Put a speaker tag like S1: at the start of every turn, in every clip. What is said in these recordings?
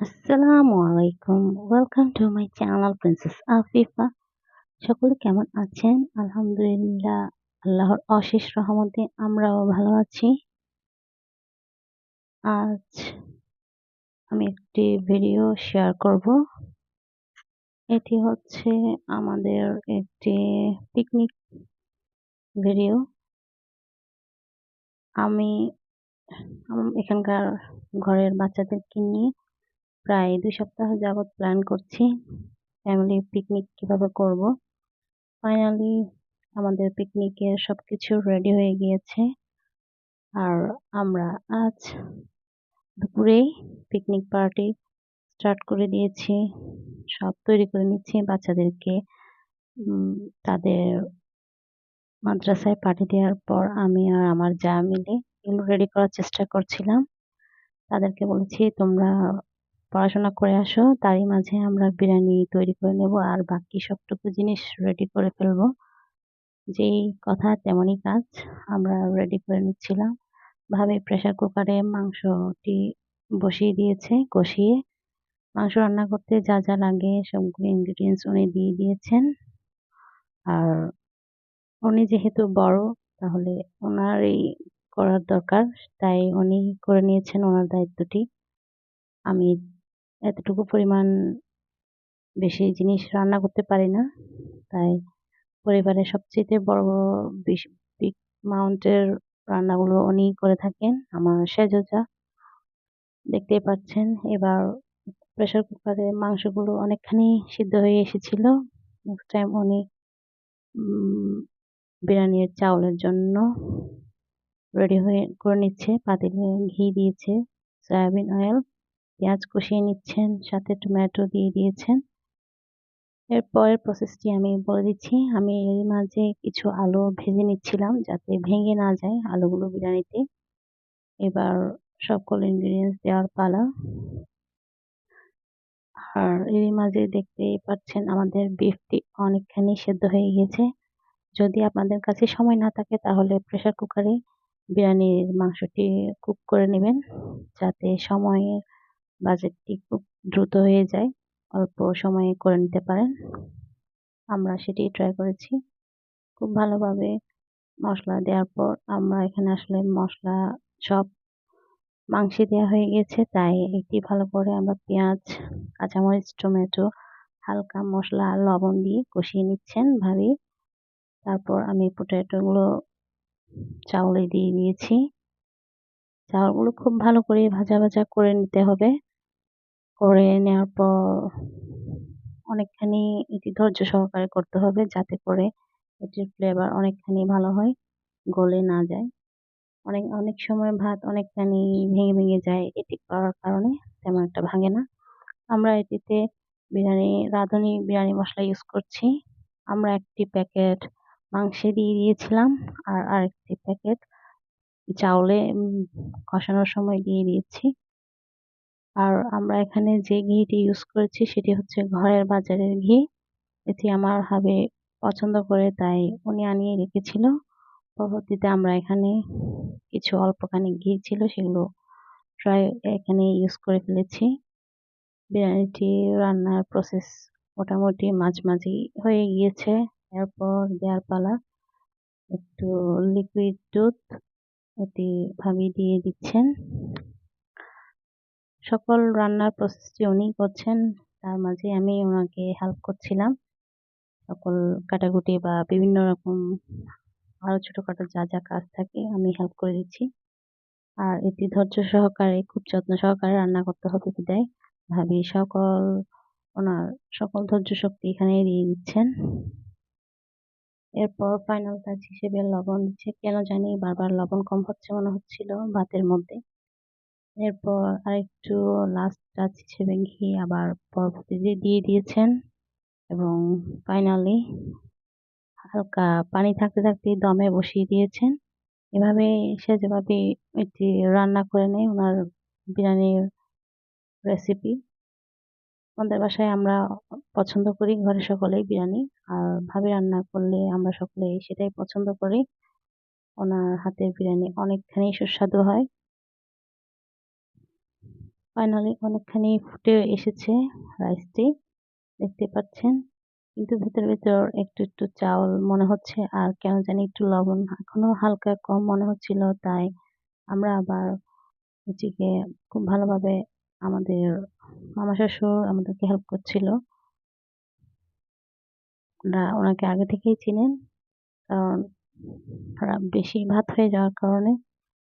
S1: আসসালামু আলাইকুম welcome to my channel princess Afifa সকলে কেমন আছেন? আলহামদুলিল্লাহ, আল্লাহর অশেষ রহমতে আমরাও ভালো আছি। আজ আমি একটি ভিডিও শেয়ার করব। এটি হচ্ছে আমাদের একটি পিকনিক ভিডিও আমি, এখানকার ঘরের বাচ্চাদেরকে নিয়ে প্রায় দুই সপ্তাহ যাবৎ প্ল্যান করছি ফ্যামিলি পিকনিক কীভাবে করব। ফাইনালি আমাদের পিকনিকের সব কিছু রেডি হয়ে গিয়েছে। আর আমরা আজ দুপুরেই পিকনিক পার্টি স্টার্ট করে দিয়েছি। সব তৈরি করে নিচ্ছি বাচ্চাদেরকে। তাদের মাদ্রাসায় পাঠিয়ে দেওয়ার পর আমি আর আমার যা মিলে এগুলো রেডি করার চেষ্টা করছিলাম। তাদেরকে বলেছি, তোমরা পড়াশোনা করে আসো, তারই মাঝে আমরা বিরিয়ানি তৈরি করে নেব আর বাকি সবটুকু জিনিস রেডি করে ফেলব। যেই কথা তেমনই কাজ, আমরা রেডি করে নিচ্ছিলাম। ভাবে প্রেশার কুকারে মাংসটি বসিয়ে দিয়েছে, কষিয়ে। মাংস রান্না করতে যা যা লাগে সবগুলো ইনগ্রিডিয়েন্টস উনি দিয়ে দিয়েছেন। আর উনি যেহেতু বড়, তাহলে ওনারই করার দরকার, তাই উনি করে নিয়েছেন ওনার দায়িত্বটি। আমি এতটুকু পরিমাণ বেশি জিনিস রান্না করতে পারি না। তাই পরিবারের সবচেয়ে বড় বিগ মাউন্টের রান্নাগুলো উনি করে থাকেন। আমার সেজজা। দেখতেই পাচ্ছেন, এবার প্রেশার কুকারে মাংসগুলো অনেকখানি সিদ্ধ হয়ে এসেছিল। নেক্সট টাইম উনি বিরিয়ানির চাউলের জন্য রেডি হয়ে করে নিচ্ছে। পাতিলে ঘি দিয়েছে, সয়াবিন অয়েল। পেঁয়াজ কষিয়ে নিচ্ছেন, সাথে টমেটো দিয়ে দিয়েছেন। এরপরের প্রসেসটি আমি বলে দিচ্ছি। আমি এর মাঝে কিছু আলু ভেজে নিচ্ছিলাম যাতে ভেঙে না যায় আলুগুলো বিরিয়ানিতে। এবার সকল ইনগ্রিডিয়েন্টস দেওয়ার পালা। আর এর মাঝে দেখতেই পাচ্ছেন আমাদের বিফটি অনেকখানি সেদ্ধ হয়ে গেছে যদি আপনাদের কাছে সময় না থাকে তাহলে প্রেসার কুকারে বিরিয়ানির মাংসটি কুক করে নেবেন। যাতে সময়ের বাজেটটি খুব দ্রুত হয়ে যায়। অল্প সময়ে করে নিতে পারেন। আমরা সেটি ট্রাই করেছি। খুব ভালোভাবে মশলা দেওয়ার পর আমরা এখানে আসলে মশলা সব মাংসে দেওয়া হয়ে গেছে। তাই এটি ভালো করে আমরা পেঁয়াজ, কাঁচামরিচ, টমেটো, হালকা মশলা লবণ দিয়ে কষিয়ে নিচ্ছেন ভাবি। তারপর আমি পোটেটোগুলো চাউলে দিয়ে দিয়েছি। চাউলগুলো খুব ভালো করে ভাজা ভাজা করে নিতে হবে। করে নেওয়ার পর অনেকখানি এটি ধৈর্য সহকারে করতে হবে যাতে করে এটির ফ্লেভার অনেকখানি ভালো হয়, গলে না যায়। অনেক অনেক সময় ভাত অনেকখানি ভেঙে ভেঙে যায়, এটি করার কারণে তেমন একটা ভাঙে না। আমরা এটিতে বিরিয়ানি, রাঁধুনি বিরিয়ানি মশলা ইউজ করছি। আমরা একটি প্যাকেট মাংসে দিয়ে দিয়েছিলাম আর আরেকটি প্যাকেট চাউলে কষানোর সময় দিয়ে দিয়েছি। আর আমরা এখানে যে ঘিটি ইউজ করেছি সেটি হচ্ছে ঘরের বাজারের ঘি। এটি আমার হাবে পছন্দ করে, তাই উনি আনিয়ে রেখেছিল। পরবর্তীতে আমরা এখানে কিছু অল্পখানি ঘি ছিল, সেগুলো প্রায় এখানে ইউজ করে ফেলেছি। বিরিয়ানিটি রান্নার প্রসেস মোটামুটি মাঝামাঝি হয়ে গিয়েছে। এরপর দেওয়ার পালা একটু লিকুইড দুধ, এটি ভাবি দিয়ে দিচ্ছেন। সকল রান্নার প্রসেসটি উনি করছেন, তার মাঝে আমি ওনাকে হেল্প করছিলাম। সকল কাটাকুটি বা বিভিন্ন রকম আরও ছোটোখাটো যা যা কাজ থাকে আমি হেল্প করে দিচ্ছি। আর এটি ধৈর্য সহকারে, খুব যত্ন সহকারে রান্না করতে হবে বিদায়। ভাবি সকল ওনার সকল ধৈর্য শক্তি এখানে দিয়ে দিচ্ছেন। এরপর ফাইনাল কাজ হিসেবে লবণ দিচ্ছে। কেন জানি বারবার লবণ কম হচ্ছে মনে হচ্ছিল ভাতের মধ্যে। এরপর আরেকটু লাস্ট টাচ হিসেবে ঘি আবার পরবর্তীতে দিয়ে দিয়েছেন এবং ফাইনালি হালকা পানি থাকতে থাকতে দমে বসিয়ে দিয়েছেন। এভাবে সে যেভাবে এটি রান্না করে নেয় ওনার বিরিয়ানির রেসিপি আমাদের বাসায় আমরা পছন্দ করি, ঘরে সকলেই বিরিয়ানি, আর ভাবে রান্না করলে আমরা সকলেই সেটাই পছন্দ করি। ওনার হাতের বিরিয়ানি অনেকখানি সুস্বাদু হয়। ফাইনালি অনেকখানি ফুটে এসেছে রাইসটি দেখতে পাচ্ছেন? কিন্তু ভেতর ভেতর একটু একটু চাউল মনে হচ্ছে, আর কেন জানি একটু লবণ। এখনও হালকা কম মনে হচ্ছিল, তাই আমরা আবার হচ্ছে খুব ভালোভাবে আমাদের মামা শ্বশুর আমাদেরকে হেল্প করছিল। ওরা ওনাকে আগে থেকেই চিনেন, কারণ বেশি ভাত হয়ে যাওয়ার কারণে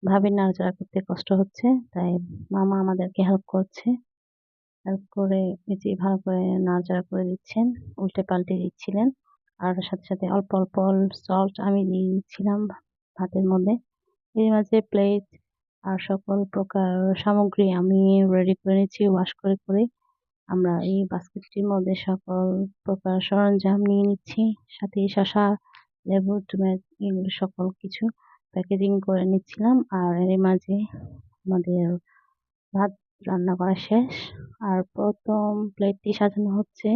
S1: ভাবির নাড়াচাড়া করতে কষ্ট হচ্ছে, তাই মামা আমাদেরকে হেল্প করছে। হেল্প করে যে ভালো করে নাড়াচাড়া করে দিচ্ছেন উল্টে পাল্টে দিচ্ছিলেন। আর সাথে সাথে অল্প অল্প সল্ট আমি দিয়ে দিচ্ছিলাম ভাতের মধ্যে। এর মাঝে প্লেট আর সকল প্রকার সামগ্রী আমি রেডি করে নিচ্ছি ওয়াশ করে করে আমরা এই বাস্কেটটির মধ্যে সকল প্রকার সরঞ্জাম নিয়ে নিচ্ছি। সাথে শশা লেবু, টমেটো, এগুলো সকল কিছু। প্যাকেজিং করে নিচ্ছিলাম আর এর মাঝে আমাদের ভাত রান্না করা শেষ। আর প্রথম প্লেটটি সাজানো হচ্ছে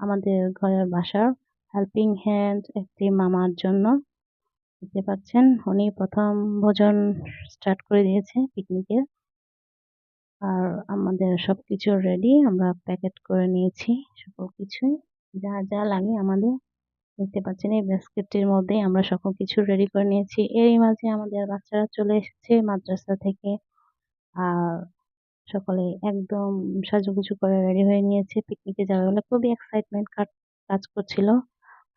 S1: আমাদের ঘরের বাসার হেল্পিং হ্যান্ড একটি মামার জন্য। দেখতে পাচ্ছেন, উনি প্রথম ভোজন স্টার্ট করে দিয়েছে পিকনিকের আর আমাদের সবকিছু রেডি আমরা প্যাকেট করে নিয়েছি সকল কিছুই। যা যা লাগে আমাদের দেখতে পাচ্ছেন, এই বাস্কেটটির মধ্যে আমরা সকল কিছু রেডি করে নিয়েছি। এরই মাঝে আমাদের বাচ্চারা চলে এসেছে মাদ্রাসা থেকে। আর সকলে একদম সাজুগুজু করে রেডি হয়ে নিয়েছে পিকনিকে যাবে বলে। খুবই এক্সাইটমেন্ট কাজ করছিল।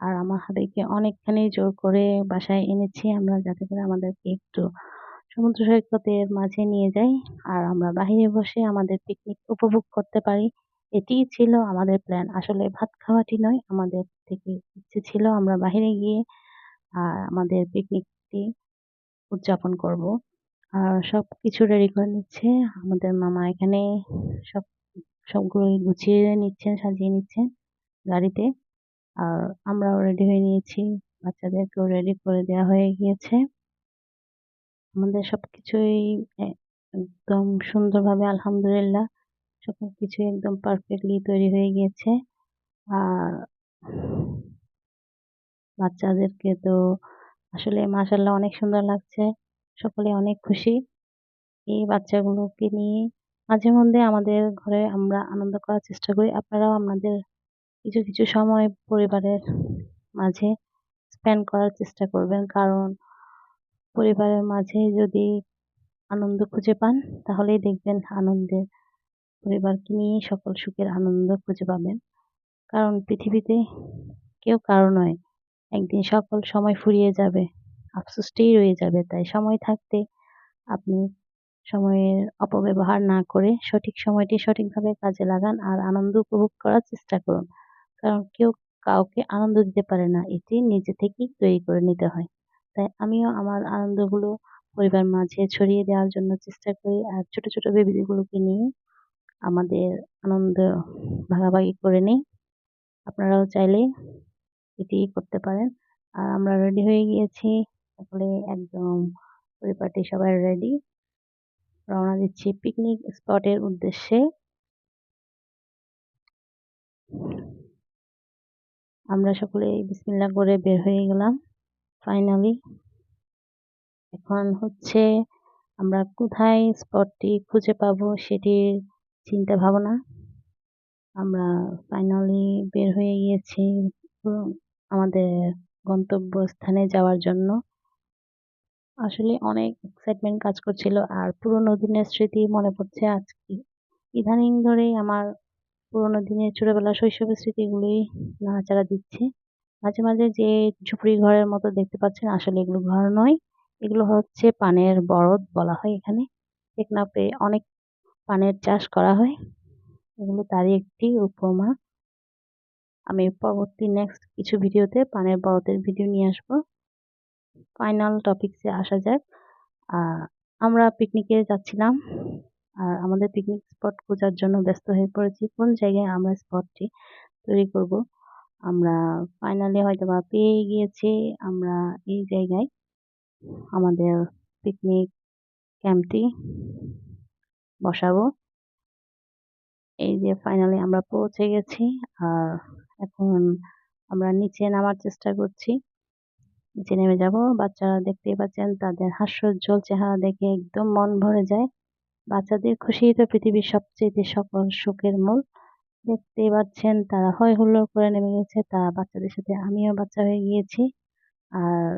S1: আর আমার হাবিকে অনেকখানি জোর করে বাসায় এনেছি। আমরা যাতে করে আমাদেরকে একটু সমুদ্র সৈকতের মাঝে নিয়ে যাই। আর আমরা বাহিরে বসে আমাদের পিকনিক উপভোগ করতে পারি। এটিই ছিল আমাদের প্ল্যান আসলে ভাত খাওয়াটি নয়, আমাদের থেকে ইচ্ছে ছিল আমরা বাহিরে গিয়ে আর আমাদের পিকনিকটি উদযাপন করব। আর সব কিছু রেডি করে নিচ্ছে, আমাদের মামা এখানে সব, সবগুলোই গুছিয়ে নিচ্ছেন, সাজিয়ে নিচ্ছেন গাড়িতে। আর আমরাও রেডি হয়ে নিয়েছি, বাচ্চাদেরকেও রেডি করে দেওয়া হয়ে গিয়েছে। আমাদের সবকিছুই একদম সুন্দরভাবে, আলহামদুলিল্লাহ। সকল কিছু একদম পারফেক্টলি তৈরি হয়ে গিয়েছে আর বাচ্চাদেরকে তো আসলে মাসাল্লাহ অনেক সুন্দর লাগছে। সকলে অনেক খুশি। এই বাচ্চাগুলোকে নিয়ে মাঝে মধ্যে আমাদের ঘরে আমরা আনন্দ করার চেষ্টা করি। আপনারাও আমাদের কিছু কিছু সময় পরিবারের মাঝে স্পেন্ড করার চেষ্টা করবেন। কারণ পরিবারের মাঝে যদি আনন্দ খুঁজে পান, তাহলেই দেখবেন আনন্দের পরিবারকে নিয়ে সকল সুখের আনন্দ খুঁজে পাবেন। কারণ পৃথিবীতে কেউ কারও নয়, একদিন সকল সময় ফুরিয়ে যাবে, আফসোসটাই রয়ে যাবে। তাই সময় থাকতে আপনি সময়ের অপব্যবহার না করে সঠিক সময়টি সঠিকভাবে কাজে লাগান আর আনন্দ উপভোগ করার চেষ্টা করুন। কারণ কেউ কাউকে আনন্দ দিতে পারে না, এটি নিজে থেকেই তৈরি করে নিতে হয়। তাই আমিও আমার আনন্দগুলো পরিবার মাঝে ছড়িয়ে দেওয়ার জন্য চেষ্টা করি আর ছোট ছোট বেবিগুলোকে নিয়ে আমাদের আনন্দ ভাগাভাগি করে নিই। আপনারাও চাইলে এটি করতে পারেন। আর আমরা রেডি হয়ে গিয়েছি। তারপরে একদম পরিপাটি সবাই রেডি রওনা দিচ্ছি পিকনিক স্পটের উদ্দেশ্যে। আমরা সকলে বিসমিল্লা করে বের হয়ে গেলাম ফাইনালি এখন হচ্ছে আমরা কোথায় স্পটটি খুঁজে পাবো সেটির চিন্তা ভাবনা আমরা ফাইনালি বের হয়ে গিয়েছি আমাদের গন্তব্যস্থানে যাওয়ার জন্য। আসলে অনেক এক্সাইটমেন্ট কাজ করছিল আর পুরোনো দিনের স্মৃতি মনে পড়ছে আজকে। ইদানিং ধরেই আমার পুরোনো দিনের ছোটবেলার শৈশবের স্মৃতিগুলোই নাড়াচাড়া দিচ্ছে। মাঝে মাঝে যে ঝুপড়ি ঘরের মতো দেখতে পাচ্ছেন আসলে এগুলো ঘর নয়, এগুলো হচ্ছে পানের বরদ বলা হয় এখানে। টেকনাফে অনেক পানের চাষ করা হয়। এগুলো তারই একটি উপমা। আমি পরবর্তী নেক্সট কিছু ভিডিওতে পানের বরদের ভিডিও নিয়ে আসব। ফাইনাল টপিকসে আসা যাক। আমরা পিকনিকে যাচ্ছিলাম। আর আমাদের পিকনিক স্পট খোঁজার জন্য ব্যস্ত হয়ে পড়েছি। কোন জায়গায় আমরা স্পটটি তৈরি করব? আমরা ফাইনালি হয়তো বা পেয়ে গিয়েছি। আমরা এই জায়গায় আমাদের পিকনিক ক্যাম্পটি বসাবো। এই যে ফাইনালি আমরা পৌঁছে গেছি, আর এখন আমরা নিচে নামার চেষ্টা করছি। নিচে নেমে যাব, বাচ্চারা দেখতেই পাচ্ছেন, তাদের হাস্যোজ্জ্বল চেহারা দেখে একদম মন ভরে যায়। বাচ্চাদের খুশিই তো পৃথিবীর সবচেয়ে সকল সুখের মূল। দেখতেই পাচ্ছেন, তারা হয় হুল্লোড় করে নেমে গেছে তা বাচ্চাদের সাথে আমিও বাচ্চা হয়ে গিয়েছি। আর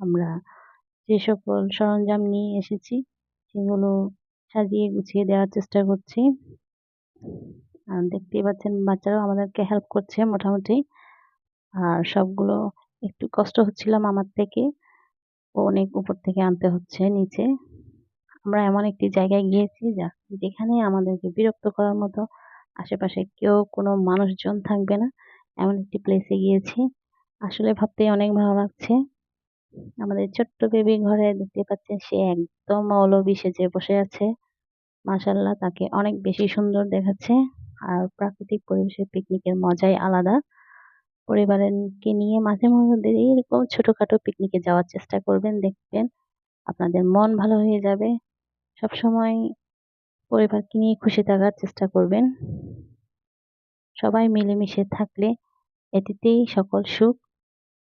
S1: আমরা যে সকল সরঞ্জাম নিয়ে এসেছি, সেগুলো সাজিয়ে গুছিয়ে দেওয়ার চেষ্টা করছি। আর দেখতেই পাচ্ছেন বাচ্চারাও আমাদেরকে হেল্প করছে মোটামুটি। আর সবগুলো একটু কষ্ট হচ্ছিলাম আমার থেকে। অনেক উপর থেকে আনতে হচ্ছে নিচে। আমরা এমন একটি জায়গায় গিয়েছি যা, যেখানে আমাদেরকে বিরক্ত করার মতো আশেপাশে কেউ কোনো মানুষজন থাকবে না। এমন একটি প্লেসে গিয়েছি। আসলে ভাবতেই অনেক ভালো লাগছে। আমাদের ছোট্ট বেবি ঘরে দেখতে পাচ্ছেন সে একদম মৌলবি সেজে বসে আছে। মাশাল্লাহ তাকে অনেক বেশি সুন্দর দেখাচ্ছে। আর প্রাকৃতিক পরিবেশে পিকনিকের মজাই আলাদা। পরিবারকে নিয়ে মাঝে মধ্যে এরকম ছোটখাটো পিকনিকে যাওয়ার চেষ্টা করবেন, দেখবেন আপনাদের মন ভালো হয়ে যাবে। সব সবসময় পরিবারকে নিয়ে খুশি থাকার চেষ্টা করবেন। সবাই মিলেমিশে থাকলে এটিতেই সকল সুখ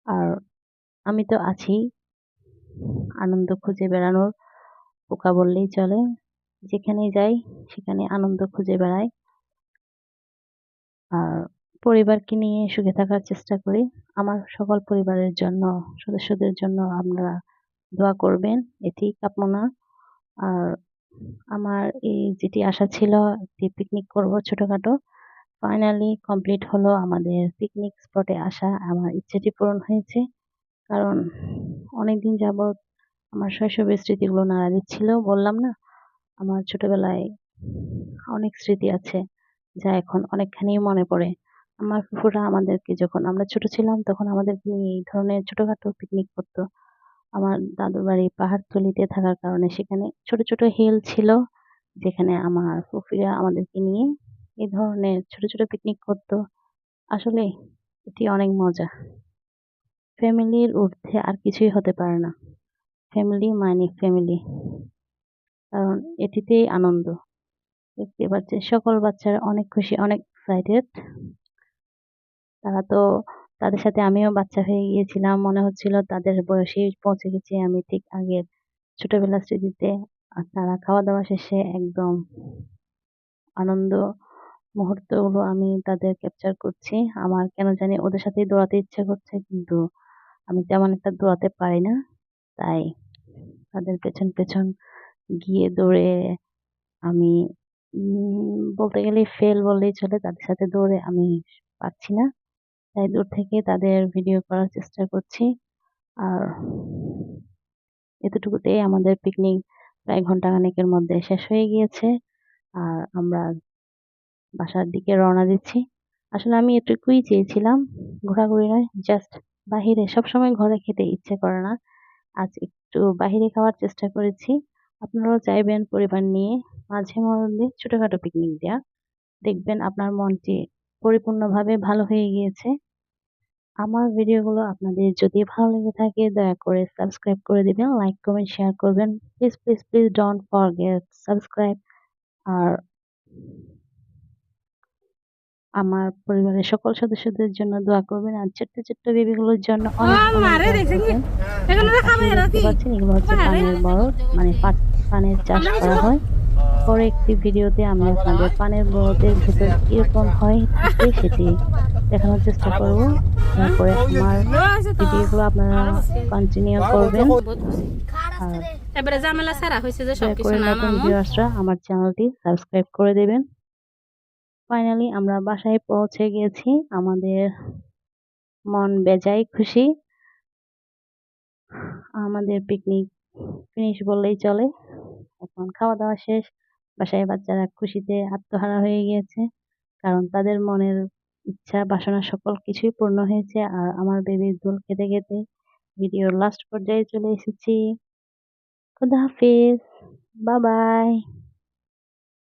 S1: আর আমি তো আছি। আনন্দ খুঁজে বেড়ানোর পোকা বললেই চলে। যেখানে যাই, সেখানে আনন্দ খুঁজে বেড়াই। আর পরিবারকে নিয়ে সুখে থাকার চেষ্টা করি। আমার সকল পরিবারের জন্য, সদস্যদের জন্য আপনারা দোয়া করবেন এটি কামনা আর আমার এই যেটি আশা ছিল, একটি পিকনিক করব ছোটখাটো। ফাইনালি কমপ্লিট হলো আমাদের পিকনিক স্পটে আসা। আমার ইচ্ছেটি পূরণ হয়েছে। কারণ অনেকদিন যাবৎ আমার শৈশবের স্মৃতিগুলো নাড়া দিচ্ছিল। বললাম না, আমার ছোটবেলায় অনেক স্মৃতি আছে যা এখন অনেকখানি মনে পড়ে। আমার ফুফুরা আমাদেরকে যখন আমরা ছোট ছিলাম তখন আমাদেরকে নিয়ে এই ধরনের ছোটখাটো পিকনিক করতো। আমার দাদুর বাড়ি পাহাড় পাহাড়তলিতে থাকার কারণে সেখানে ছোট ছোট হিল ছিল যেখানে আমার ফুফিরা আমাদেরকে নিয়ে এই ধরনের ছোট ছোট পিকনিক করতো। আসলে এটি অনেক মজা। ফ্যামিলির ঊর্ধ্বে আর কিছুই হতে পারে না। ফ্যামিলি মানে ফ্যামিলি। কারণ এটিতেই আনন্দ। দেখতে পাচ্ছে সকল বাচ্চারা অনেক খুশি, অনেক এক্সাইটেড তারা তো তাদের সাথে আমিও বাচ্চা হয়ে গিয়েছিলাম। মনে হচ্ছিল তাদের বয়সে পৌঁছে গেছি আমি ঠিক আগের ছোটবেলার স্মৃতিতে। আর তারা খাওয়া দাওয়া শেষে একদম আনন্দ মুহূর্তগুলো আমি তাদের ক্যাপচার করছি। আমার কেন জানি ওদের সাথেই দৌড়াতে ইচ্ছে করছে, কিন্তু আমি তেমন একটা দৌড়াতে পারি না। তাই তাদের পেছন পেছন গিয়ে দৌড়ে আমি বলতে গেলে ফেল বললেই চলে, তাদের সাথে দৌড়ে আমি পারছি না। তাই দূর থেকে তাদের ভিডিও করার চেষ্টা করছি। আর এতটুকুতেই আমাদের পিকনিক প্রায় ঘন্টাখানেকের মধ্যে শেষ হয়ে গিয়েছে। আর আমরা বাসার দিকে রওনা দিচ্ছি। আসলে আমি এটুকুই চেয়েছিলাম, ঘোরাঘুরি নয় জাস্ট বাহিরে সবসময় ঘরে খেতে ইচ্ছে করে না। আজ একটু বাহিরে খাওয়ার চেষ্টা করেছি। আপনারাও চাইবেন পরিবার নিয়ে মাঝে মধ্যে ছোটখাটো পিকনিক দেওয়া দেখবেন আপনার মনটি পরিপূর্ণভাবে ভালো হয়ে গিয়েছে। আমার ভিডিওগুলো আপনাদের যদি ভালো লেগে থাকে, দয়া করে সাবস্ক্রাইব করে দিবেন লাইক কমেন্ট শেয়ার করবেন। Please please please don't forget subscribe আর আমার পরিবারের সকল সদস্যদের জন্য দোয়া করবেন। আর ছোট্ট ছোট্ট বেবিগুলোর জন্য পাচ্ছেন এগুলো হচ্ছে পানের বরফ মানে পানের চাষ করা হয়। পরে একটি ভিডিওতে আমি আপনাদের পানের বরফের ভেতর কীরকম হয় থাকে সেটি দেখানোর চেষ্টা করব। তারপরে আমার ভিডিওগুলো আপনারা কন্টিনিউ করবেন। আর আমার চ্যানেলটি সাবস্ক্রাইব করে দেবেন। ফাইনালি আমরা বাসায় পৌঁছে গেছি। আমাদের মন বেজায় খুশি। আমাদের পিকনিক ফিনিশ বললেই চলে। এখন খাওয়া দাওয়া শেষ। বাসায় বাচ্চারা খুশিতে আত্মহারা হয়ে গিয়েছে কারণ তাদের মনের ইচ্ছা, বাসনা সকল কিছুই পূর্ণ হয়েছে। আর আমার বেবির দোল খেতে খেতে ভিডিওর লাস্ট পর্যায়ে চলে এসেছি। খুদা হাফিজ। Bye bye